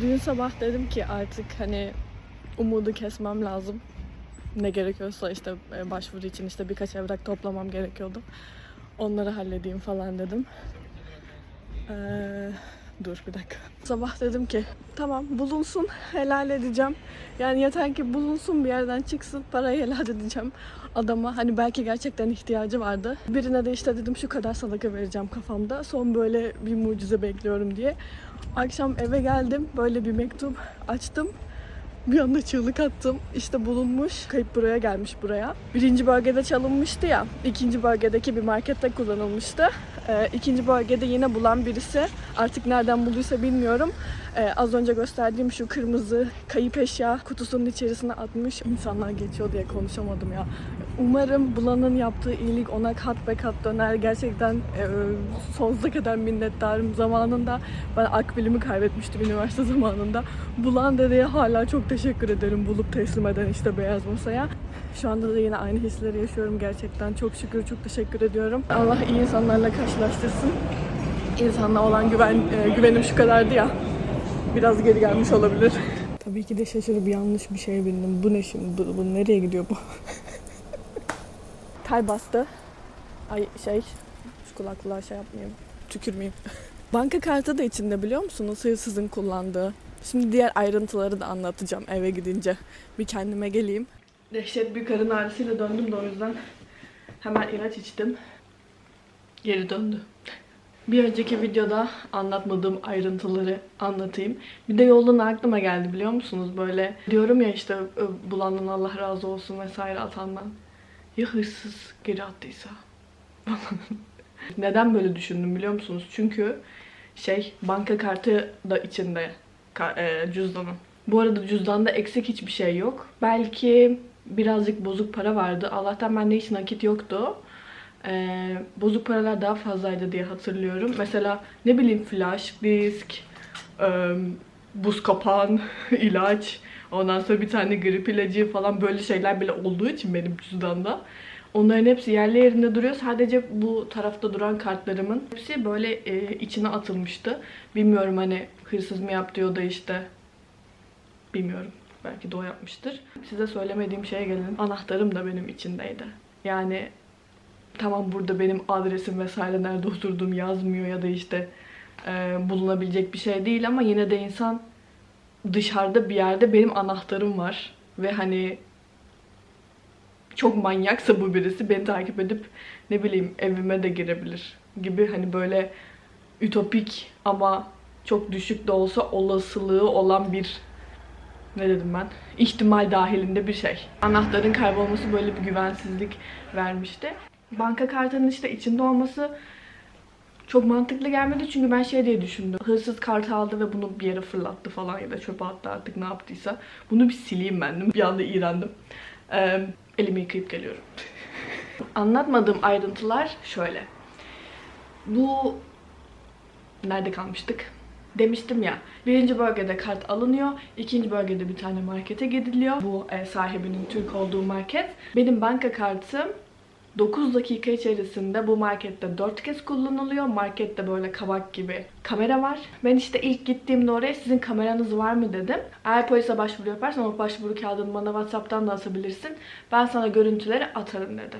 Dün sabah dedim ki artık hani umudu kesmem lazım. Ne gerekiyorsa işte e, başvuru için işte birkaç evrak toplamam gerekiyordu. Onları halledeyim falan dedim. Ee, dur bir dakika. Sabah dedim ki tamam bulunsun helal edeceğim. Yani yeter ki bulunsun bir yerden çıksın parayı helal edeceğim adama. Hani belki gerçekten ihtiyacı vardı. Birine de işte dedim şu kadar sadaka vereceğim kafamda. Son böyle bir mucize bekliyorum diye. Akşam eve geldim böyle bir mektup açtım. Bir anda çığlık attım. İşte bulunmuş. Kayıp buraya gelmiş buraya. Birinci bölgede çalınmıştı ya. ikinci bölgedeki bir markette kullanılmıştı. Ee, ikinci bölgede yine bulan birisi artık nereden bulduysa bilmiyorum. Ee, az önce gösterdiğim şu kırmızı kayıp eşya kutusunun içerisine atmış. İnsanlar geçiyor diye konuşamadım ya. Umarım bulanın yaptığı iyilik ona kat ve kat döner. Gerçekten e, sonsuza kadar minnettarım. Zamanında ben akbilimi kaybetmiştim üniversite zamanında. Bulan dedeye hala çok teşekkür ederim bulup teslim eden işte beyaz masaya. Şu anda da yine aynı hisleri yaşıyorum gerçekten. Çok şükür, çok teşekkür ediyorum. Allah iyi insanlarla karşılaştırsın. İnsanla olan güven, e, güvenim şu kadardı ya. Biraz geri gelmiş olabilir. Tabii ki de şaşırıp yanlış bir şey bildim. Bu ne şimdi? Bu, bu nereye gidiyor bu? Tay bastı. Ay şey, şu kulaklığa şey yapmayayım. Tükürmeyeyim. Banka kartı da içinde biliyor musunuz? Hırsızın kullandığı. Şimdi diğer ayrıntıları da anlatacağım eve gidince. Bir kendime geleyim. Dehşet bir karın ağrısıyla döndüm de o yüzden hemen ilaç içtim. Geri döndü. Bir önceki videoda anlatmadığım ayrıntıları anlatayım. Bir de yoldan aklıma geldi biliyor musunuz? Böyle diyorum ya işte "Ö, bulandan Allah razı olsun vesaire atandan. Ya hırsız geri attıysa? Neden böyle düşündüm biliyor musunuz? Çünkü şey banka kartı da içinde e, cüzdanın. Bu arada cüzdanda eksik hiçbir şey yok. Belki birazcık bozuk para vardı. Allah'tan bende hiç nakit yoktu. Ee, bozuk paralar daha fazlaydı diye hatırlıyorum. Mesela ne bileyim flash, disk, e, buz kapan, ilaç, ondan sonra bir tane grip ilacı falan böyle şeyler bile olduğu için benim cüzdanda. Onların hepsi yerli yerinde duruyor. Sadece bu tarafta duran kartlarımın hepsi böyle e, içine atılmıştı. Bilmiyorum hani hırsız mı yaptı ya da işte bilmiyorum. Belki de o yapmıştır. Size söylemediğim şeye gelin. Anahtarım da benim içindeydi. Yani tamam burada benim adresim vesaire nerede oturduğum yazmıyor ya da işte e, bulunabilecek bir şey değil ama yine de insan dışarıda bir yerde benim anahtarım var ve hani çok manyaksa bu birisi beni takip edip ne bileyim evime de girebilir gibi hani böyle ütopik ama çok düşük de olsa olasılığı olan bir ne dedim ben? ihtimal dahilinde bir şey. Anahtarın kaybolması böyle bir güvensizlik vermişti. Banka kartının işte içinde olması çok mantıklı gelmedi çünkü ben şey diye düşündüm. Hırsız kartı aldı ve bunu bir yere fırlattı falan ya da çöpe attı artık ne yaptıysa. Bunu bir sileyim ben. Bir anda iğrendim. Ee, elimi yıkayıp geliyorum. Anlatmadığım ayrıntılar şöyle. Bu nerede kalmıştık? Demiştim ya. Birinci bölgede kart alınıyor. ikinci bölgede bir tane markete gidiliyor. Bu e, sahibinin Türk olduğu market. Benim banka kartım 9 dakika içerisinde bu markette 4 kez kullanılıyor. Markette böyle kabak gibi kamera var. Ben işte ilk gittiğimde oraya sizin kameranız var mı dedim. Eğer polise başvuru yaparsan o başvuru kağıdını bana Whatsapp'tan da atabilirsin. Ben sana görüntüleri atarım dedi.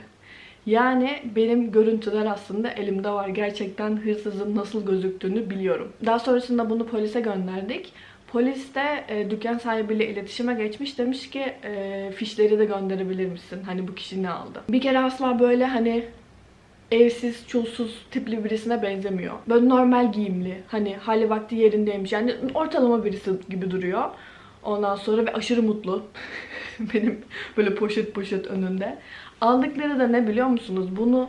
Yani benim görüntüler aslında elimde var. Gerçekten hırsızın nasıl gözüktüğünü biliyorum. Daha sonrasında bunu polise gönderdik. Polis de e, dükkan sahibiyle iletişime geçmiş. Demiş ki e, fişleri de gönderebilir misin? Hani bu kişi ne aldı? Bir kere asla böyle hani evsiz, çulsuz tipli birisine benzemiyor. Böyle normal giyimli. Hani hali vakti yerindeymiş. Yani ortalama birisi gibi duruyor. Ondan sonra ve aşırı mutlu. Benim böyle poşet poşet önünde. Aldıkları da ne biliyor musunuz? Bunu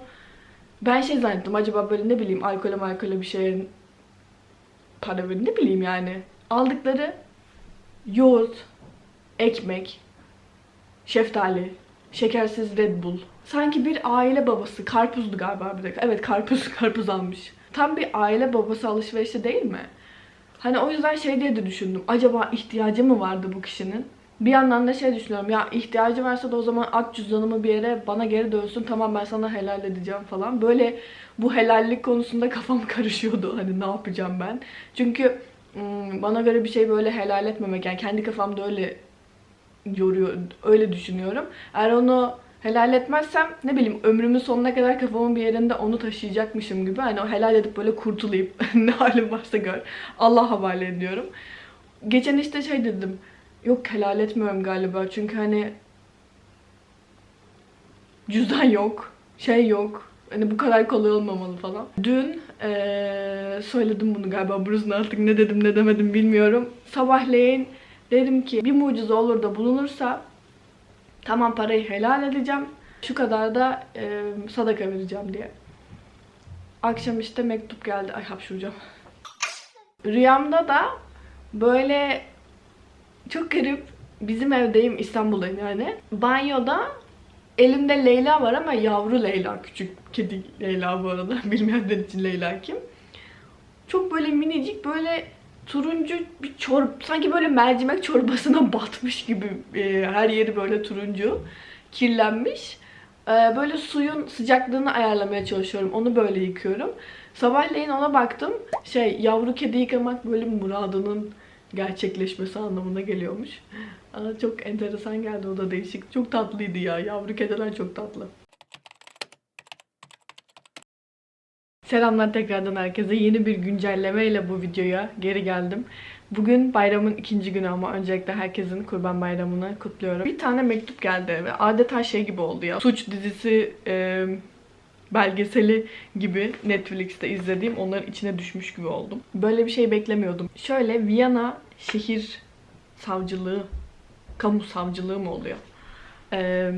ben şey zannettim. Acaba böyle ne bileyim alkole malkole bir şeyin para verin ne bileyim yani. Aldıkları yoğurt, ekmek, şeftali, şekersiz Red Bull. Sanki bir aile babası, karpuzdu galiba bir dakika. Evet karpuz, karpuz almış. Tam bir aile babası alışverişi değil mi? Hani o yüzden şey diye de düşündüm. Acaba ihtiyacı mı vardı bu kişinin? Bir yandan da şey düşünüyorum. Ya ihtiyacı varsa da o zaman at cüzdanımı bir yere bana geri dönsün. Tamam ben sana helal edeceğim falan. Böyle bu helallik konusunda kafam karışıyordu. Hani ne yapacağım ben? Çünkü Bana göre bir şey böyle helal etmemek yani kendi kafamda öyle yoruyor, öyle düşünüyorum. Eğer onu helal etmezsem ne bileyim ömrümün sonuna kadar kafamın bir yerinde onu taşıyacakmışım gibi. Hani o helal edip böyle kurtulayım. ne halim varsa gör. Allah havale ediyorum. Geçen işte şey dedim. Yok helal etmiyorum galiba. Çünkü hani cüzdan yok. Şey yok. Hani bu kadar kolay olmamalı falan. Dün eee, söyledim bunu galiba Bruce'un artık ne dedim ne demedim bilmiyorum. Sabahleyin dedim ki bir mucize olur da bulunursa tamam parayı helal edeceğim. Şu kadar da eee, sadaka vereceğim diye. Akşam işte mektup geldi. Ay hapşuracağım. Rüyamda da böyle çok garip bizim evdeyim İstanbul'dayım yani. Banyoda elimde Leyla var ama yavru Leyla. Küçük kedi Leyla bu arada. Bilmeyenler için Leyla kim? Çok böyle minicik böyle turuncu bir çorba sanki böyle mercimek çorbasına batmış gibi e, her yeri böyle turuncu kirlenmiş. E, böyle suyun sıcaklığını ayarlamaya çalışıyorum. Onu böyle yıkıyorum. Sabahleyin ona baktım. Şey yavru kedi yıkamak böyle muradının gerçekleşmesi anlamına geliyormuş. Aa, çok enteresan geldi o da değişik. Çok tatlıydı ya. Yavru kediler çok tatlı. Selamlar tekrardan herkese. Yeni bir güncellemeyle bu videoya geri geldim. Bugün bayramın ikinci günü ama öncelikle herkesin kurban bayramını kutluyorum. Bir tane mektup geldi ve adeta şey gibi oldu ya. Suç dizisi e, belgeseli gibi Netflix'te izlediğim onların içine düşmüş gibi oldum. Böyle bir şey beklemiyordum. Şöyle Viyana şehir savcılığı, kamu savcılığı mı oluyor? Ee,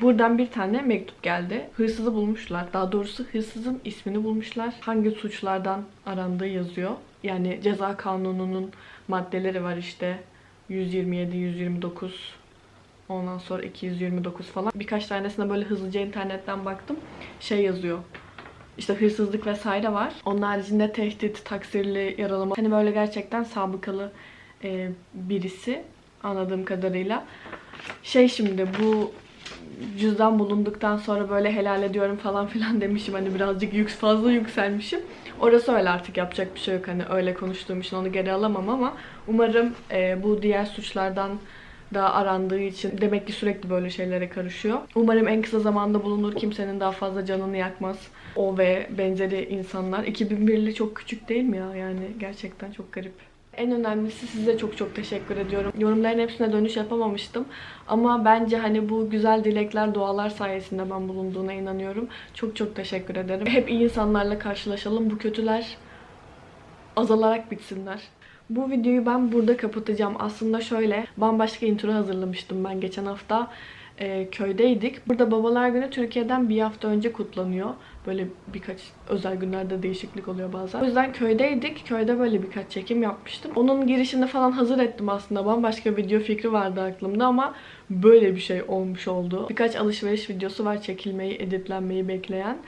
buradan bir tane mektup geldi. Hırsızı bulmuşlar. Daha doğrusu hırsızın ismini bulmuşlar. Hangi suçlardan arandığı yazıyor. Yani ceza kanununun maddeleri var işte. 127, 129, ondan sonra 229 falan. Birkaç tanesine böyle hızlıca internetten baktım. Şey yazıyor. İşte hırsızlık vesaire var. Onun haricinde tehdit, taksirli, yaralama. Hani böyle gerçekten sabıkalı e, birisi anladığım kadarıyla. Şey şimdi bu cüzdan bulunduktan sonra böyle helal ediyorum falan filan demişim. Hani birazcık yük, fazla yükselmişim. Orası öyle artık yapacak bir şey yok. Hani öyle konuştuğum için onu geri alamam ama umarım e, bu diğer suçlardan da arandığı için demek ki sürekli böyle şeylere karışıyor. Umarım en kısa zamanda bulunur. Kimsenin daha fazla canını yakmaz. O ve benzeri insanlar. 2001'li çok küçük değil mi ya? Yani gerçekten çok garip. En önemlisi size çok çok teşekkür ediyorum. Yorumların hepsine dönüş yapamamıştım. Ama bence hani bu güzel dilekler, dualar sayesinde ben bulunduğuna inanıyorum. Çok çok teşekkür ederim. Hep iyi insanlarla karşılaşalım. Bu kötüler azalarak bitsinler. Bu videoyu ben burada kapatacağım. Aslında şöyle bambaşka intro hazırlamıştım ben geçen hafta. e, köydeydik. Burada Babalar Günü Türkiye'den bir hafta önce kutlanıyor. Böyle birkaç özel günlerde değişiklik oluyor bazen. O yüzden köydeydik. Köyde böyle birkaç çekim yapmıştım. Onun girişini falan hazır ettim aslında. Bambaşka video fikri vardı aklımda ama böyle bir şey olmuş oldu. Birkaç alışveriş videosu var çekilmeyi, editlenmeyi bekleyen.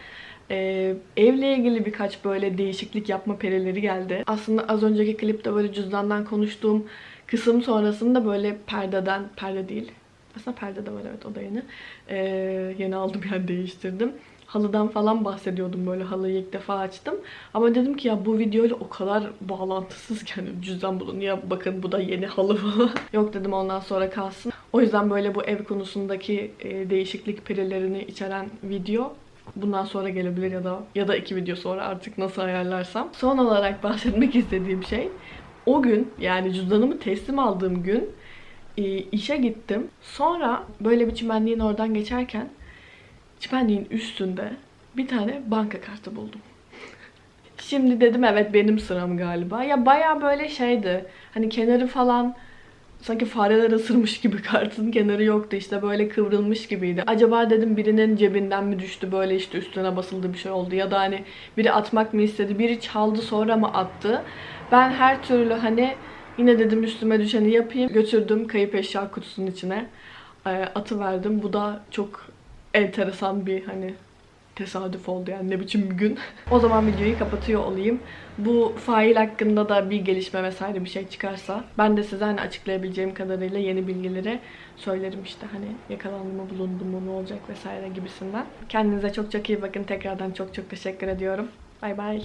Ee, evle ilgili birkaç böyle değişiklik yapma perileri geldi. Aslında az önceki klipte böyle cüzdandan konuştuğum kısım sonrasında böyle perdeden, perde değil. Aslında perde de var evet o yeni. Ee, yeni aldım yani değiştirdim. Halıdan falan bahsediyordum böyle halıyı ilk defa açtım. Ama dedim ki ya bu videoyla o kadar bağlantısız ki hani cüzdan bulun ya bakın bu da yeni halı falan. Yok dedim ondan sonra kalsın. O yüzden böyle bu ev konusundaki e, değişiklik perilerini içeren video bundan sonra gelebilir ya da ya da iki video sonra artık nasıl ayarlarsam. Son olarak bahsetmek istediğim şey o gün yani cüzdanımı teslim aldığım gün e, işe gittim. Sonra böyle bir çimenliğin oradan geçerken çimenliğin üstünde bir tane banka kartı buldum. Şimdi dedim evet benim sıram galiba. Ya baya böyle şeydi. Hani kenarı falan sanki fareler ısırmış gibi kartın kenarı yoktu işte böyle kıvrılmış gibiydi. Acaba dedim birinin cebinden mi düştü böyle işte üstüne basıldı bir şey oldu ya da hani biri atmak mı istedi biri çaldı sonra mı attı. Ben her türlü hani yine dedim üstüme düşeni yapayım götürdüm kayıp eşya kutusunun içine e, atıverdim. Bu da çok enteresan bir hani tesadüf oldu yani ne biçim bir gün. o zaman videoyu kapatıyor olayım. Bu fail hakkında da bir gelişme vesaire bir şey çıkarsa ben de size hani açıklayabileceğim kadarıyla yeni bilgileri söylerim işte hani yakalandı mı bulundu mu ne olacak vesaire gibisinden. Kendinize çok çok iyi bakın. Tekrardan çok çok teşekkür ediyorum. Bay bay.